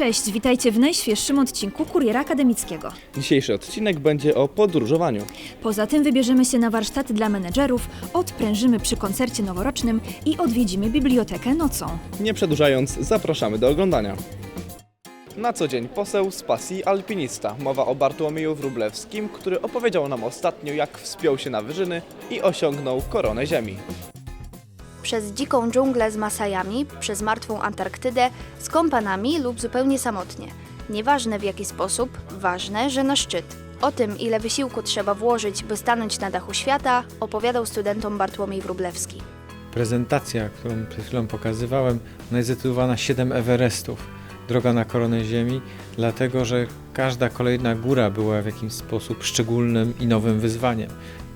Cześć, witajcie w najświeższym odcinku Kuriera Akademickiego. Dzisiejszy odcinek będzie o podróżowaniu. Poza tym wybierzemy się na warsztaty dla menedżerów, odprężymy przy koncercie noworocznym i odwiedzimy bibliotekę nocą. Nie przedłużając, zapraszamy do oglądania. Na co dzień poseł z pasji alpinista. Mowa o Bartłomieju Wróblewskim, który opowiedział nam ostatnio, jak wspiął się na wyżyny i osiągnął koronę ziemi. Przez dziką dżunglę z Masajami, przez martwą Antarktydę, z kompanami lub zupełnie samotnie. Nieważne w jaki sposób, ważne, że na szczyt. O tym, ile wysiłku trzeba włożyć, by stanąć na dachu świata, opowiadał studentom Bartłomiej Wróblewski. Prezentacja, którą przed chwilą pokazywałem, ona jest zatytułowana 7 Everestów. Droga na koronę Ziemi, dlatego że każda kolejna góra była w jakimś sposób szczególnym i nowym wyzwaniem.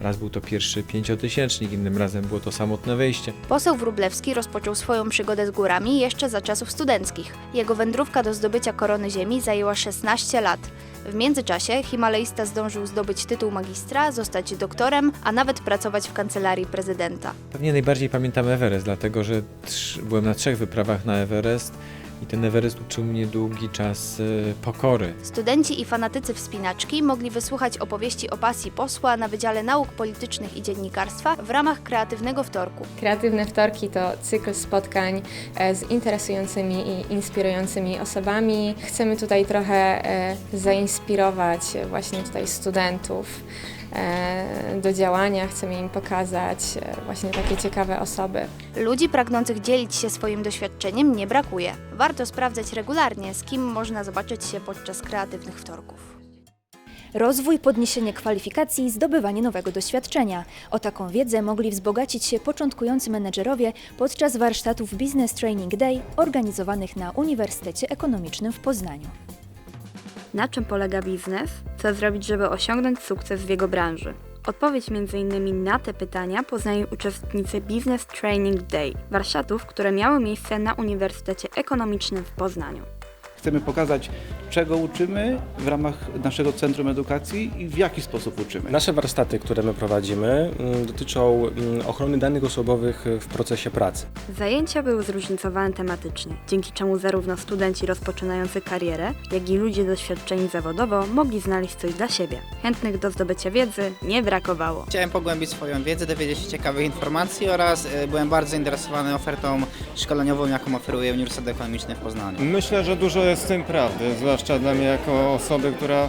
Raz był to pierwszy pięciotysięcznik, innym razem było to samotne wejście. Poseł Wróblewski rozpoczął swoją przygodę z górami jeszcze za czasów studenckich. Jego wędrówka do zdobycia korony ziemi zajęła 16 lat. W międzyczasie Himalajista zdążył zdobyć tytuł magistra, zostać doktorem, a nawet pracować w kancelarii prezydenta. Pewnie najbardziej pamiętam Everest, dlatego że byłem na trzech wyprawach na Everest i ten Everest uczył mnie długi czas y, pokory. Studenci i fanatycy wspinaczki mogli wysłuchać opowieści o pasji posła na Wydziale Nauk Politycznych i Dziennikarstwa w ramach Kreatywnego Wtorku. Kreatywne Wtorki to cykl spotkań e, z interesującymi i inspirującymi osobami. Chcemy tutaj trochę e, zainspirować właśnie tutaj studentów e, do działania, chcemy im pokazać właśnie takie ciekawe osoby. Ludzi pragnących dzielić się swoim doświadczeniem nie brakuje. Warto sprawdzać regularnie, z kim można zobaczyć się podczas Kreatywnych Wtorków. Rozwój, podniesienie kwalifikacji, zdobywanie nowego doświadczenia. O taką wiedzę mogli wzbogacić się początkujący menedżerowie podczas warsztatów Business Training Day organizowanych na Uniwersytecie Ekonomicznym w Poznaniu. Na czym polega biznes? Co zrobić, żeby osiągnąć sukces w jego branży? Odpowiedź m.in. na te pytania poznają uczestnicy Business Training Day, warsztatów, które miały miejsce na Uniwersytecie Ekonomicznym w Poznaniu. Chcemy pokazać, czego uczymy w ramach naszego Centrum Edukacji i w jaki sposób uczymy. Nasze warsztaty, które my prowadzimy, mm, dotyczą mm, ochrony danych osobowych w procesie pracy. Zajęcia były zróżnicowane tematycznie, dzięki czemu zarówno studenci rozpoczynający karierę, jak i ludzie doświadczeni zawodowo mogli znaleźć coś dla siebie. Chętnych do zdobycia wiedzy nie brakowało. Chciałem pogłębić swoją wiedzę, dowiedzieć się ciekawych informacji oraz e, byłem bardzo zainteresowany ofertą szkoleniową, jaką oferuje Uniwersytet Ekonomiczny w Poznaniu. Myślę, że dużo jest w tym prawdy, zwłaszcza dla mnie jako osoby, która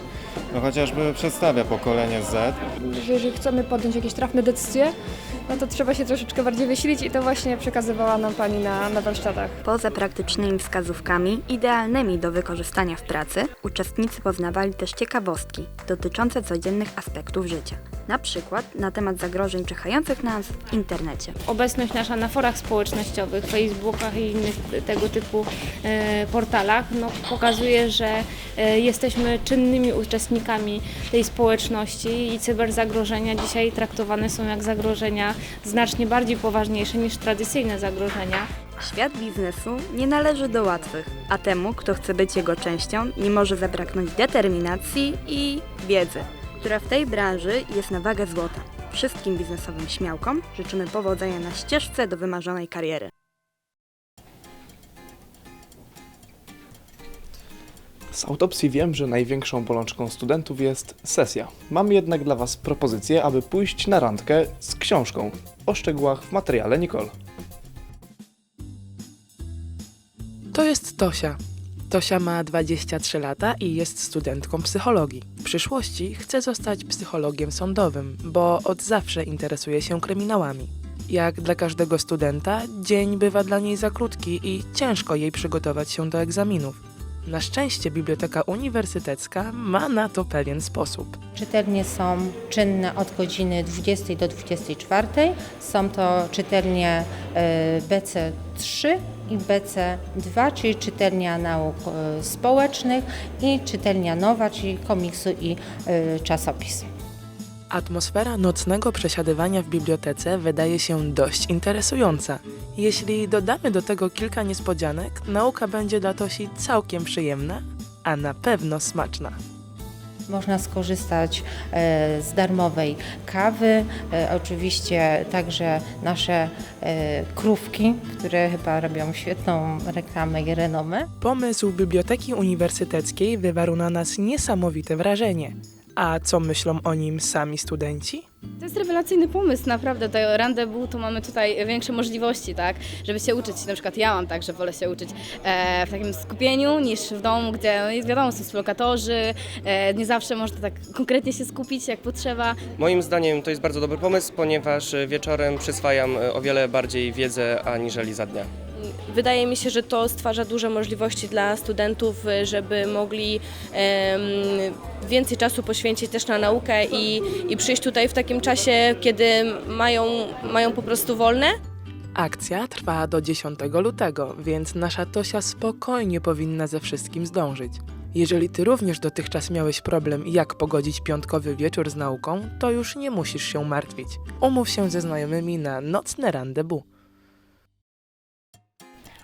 no, chociażby przedstawia pokolenie Z. że jeżeli chcemy podjąć jakieś trafne decyzje, no to trzeba się troszeczkę bardziej wysilić i to właśnie przekazywała nam Pani na, na warsztatach. Poza praktycznymi wskazówkami, idealnymi do wykorzystania w pracy, uczestnicy poznawali też ciekawostki dotyczące codziennych aspektów życia. Na przykład na temat zagrożeń czyhających nas w internecie. Obecność nasza na forach społecznościowych, Facebookach i innych tego typu e, portalach no, pokazuje, że e, jesteśmy czynnymi uczestnikami tej społeczności i cyberzagrożenia dzisiaj traktowane są jak zagrożenia znacznie bardziej poważniejsze niż tradycyjne zagrożenia. Świat biznesu nie należy do łatwych, a temu, kto chce być jego częścią, nie może zabraknąć determinacji i wiedzy, która w tej branży jest na wagę złota. Wszystkim biznesowym śmiałkom życzymy powodzenia na ścieżce do wymarzonej kariery. Z autopsji wiem, że największą bolączką studentów jest sesja. Mam jednak dla Was propozycję, aby pójść na randkę z książką. O szczegółach w materiale Nicole. To jest Tosia. Tosia ma 23 lata i jest studentką psychologii. W przyszłości chce zostać psychologiem sądowym, bo od zawsze interesuje się kryminałami. Jak dla każdego studenta, dzień bywa dla niej za krótki i ciężko jej przygotować się do egzaminów. Na szczęście Biblioteka Uniwersytecka ma na to pewien sposób. Czytelnie są czynne od godziny 20 do 24. Są to czytelnie e, BC3 i BC2, czyli czytelnia nauk e, społecznych i czytelnia nowa, czyli komiksu i e, czasopis. Atmosfera nocnego przesiadywania w bibliotece wydaje się dość interesująca. Jeśli dodamy do tego kilka niespodzianek, nauka będzie dla Tosi całkiem przyjemna, a na pewno smaczna. Można skorzystać e, z darmowej kawy, e, oczywiście także nasze e, krówki, które chyba robią świetną reklamę i renomę. Pomysł Biblioteki Uniwersyteckiej wywarł na nas niesamowite wrażenie. A co myślą o nim sami studenci? To jest rewelacyjny pomysł, naprawdę. To rendezvous to mamy tutaj większe możliwości, tak, żeby się uczyć. Na przykład ja mam tak, że wolę się uczyć e, w takim skupieniu niż w domu, gdzie no, jest wiadomo, są współlokatorzy, e, nie zawsze można tak konkretnie się skupić jak potrzeba. Moim zdaniem to jest bardzo dobry pomysł, ponieważ wieczorem przyswajam o wiele bardziej wiedzę aniżeli za dnia. Wydaje mi się, że to stwarza duże możliwości dla studentów, żeby mogli więcej czasu poświęcić też na naukę i, i przyjść tutaj w takim czasie, kiedy mają, mają po prostu wolne. Akcja trwa do 10 lutego, więc nasza Tosia spokojnie powinna ze wszystkim zdążyć. Jeżeli ty również dotychczas miałeś problem, jak pogodzić piątkowy wieczór z nauką, to już nie musisz się martwić. Umów się ze znajomymi na nocne rendezvous.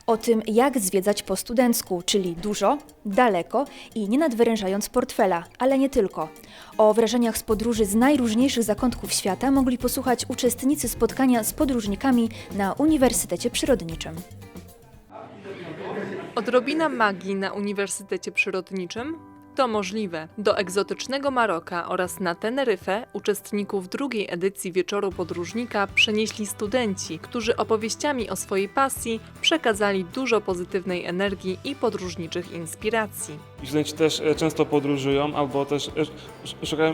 O tym, jak zwiedzać po studencku, czyli dużo, daleko i nie nadwyrężając portfela, ale nie tylko. O wrażeniach z podróży z najróżniejszych zakątków świata mogli posłuchać uczestnicy spotkania z podróżnikami na Uniwersytecie Przyrodniczym. Odrobina magii na Uniwersytecie Przyrodniczym? To możliwe. Do egzotycznego Maroka oraz na Teneryfę uczestników drugiej edycji Wieczoru Podróżnika przenieśli studenci, którzy opowieściami o swojej pasji przekazali dużo pozytywnej energii i podróżniczych inspiracji. Studenci też e, często podróżują albo też e, sz- szukają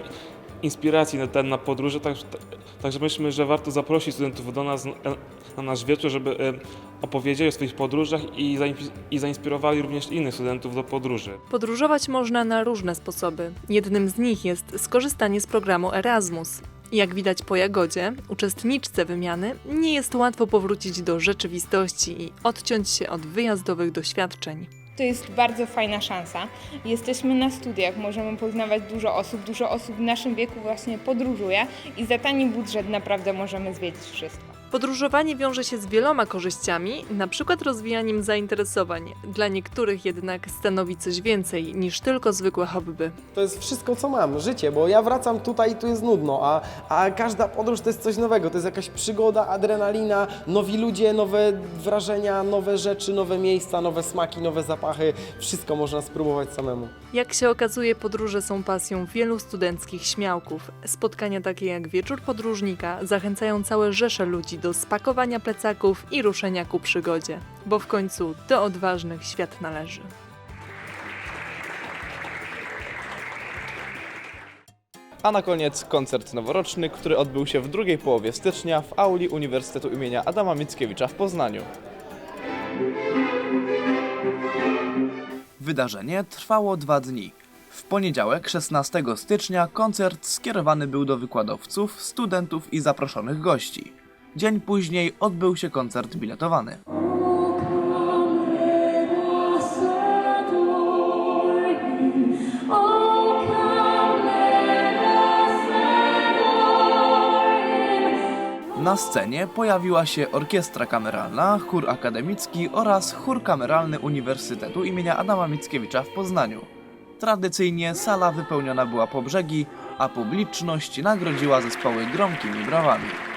inspiracji na, ten, na podróże, tak, także myślimy, że warto zaprosić studentów do nas na nasz wieczór, żeby opowiedzieli o swoich podróżach i, i zainspirowali również innych studentów do podróży. Podróżować można na różne sposoby. Jednym z nich jest skorzystanie z programu Erasmus. Jak widać po Jagodzie, uczestniczce wymiany nie jest łatwo powrócić do rzeczywistości i odciąć się od wyjazdowych doświadczeń. To jest bardzo fajna szansa. Jesteśmy na studiach, możemy poznawać dużo osób. Dużo osób w naszym wieku właśnie podróżuje i za tani budżet naprawdę możemy zwiedzić wszystko. Podróżowanie wiąże się z wieloma korzyściami, na przykład rozwijaniem zainteresowań. Dla niektórych jednak stanowi coś więcej niż tylko zwykłe hobby. To jest wszystko, co mam, życie, bo ja wracam tutaj i tu jest nudno, a, a każda podróż to jest coś nowego, to jest jakaś przygoda, adrenalina, nowi ludzie, nowe wrażenia, nowe rzeczy, nowe miejsca, nowe smaki, nowe zapachy, wszystko można spróbować samemu. Jak się okazuje, podróże są pasją wielu studenckich śmiałków. Spotkania takie jak Wieczór Podróżnika zachęcają całe rzesze ludzi do spakowania plecaków i ruszenia ku przygodzie, bo w końcu do odważnych świat należy. A na koniec koncert noworoczny, który odbył się w drugiej połowie stycznia w auli Uniwersytetu imienia Adama Mickiewicza w Poznaniu. Wydarzenie trwało dwa dni. W poniedziałek 16 stycznia koncert skierowany był do wykładowców, studentów i zaproszonych gości. Dzień później odbył się koncert biletowany. Na scenie pojawiła się orkiestra kameralna, chór akademicki oraz chór kameralny Uniwersytetu imienia Adama Mickiewicza w Poznaniu. Tradycyjnie sala wypełniona była po brzegi, a publiczność nagrodziła zespoły gromkimi brawami.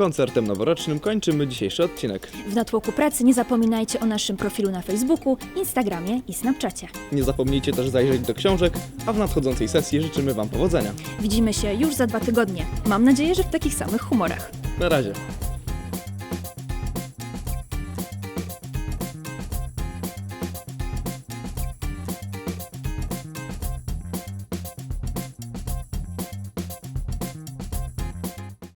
Koncertem noworocznym kończymy dzisiejszy odcinek. W natłoku pracy nie zapominajcie o naszym profilu na Facebooku, Instagramie i Snapchacie. Nie zapomnijcie też zajrzeć do książek, a w nadchodzącej sesji życzymy Wam powodzenia. Widzimy się już za dwa tygodnie. Mam nadzieję, że w takich samych humorach. Na razie.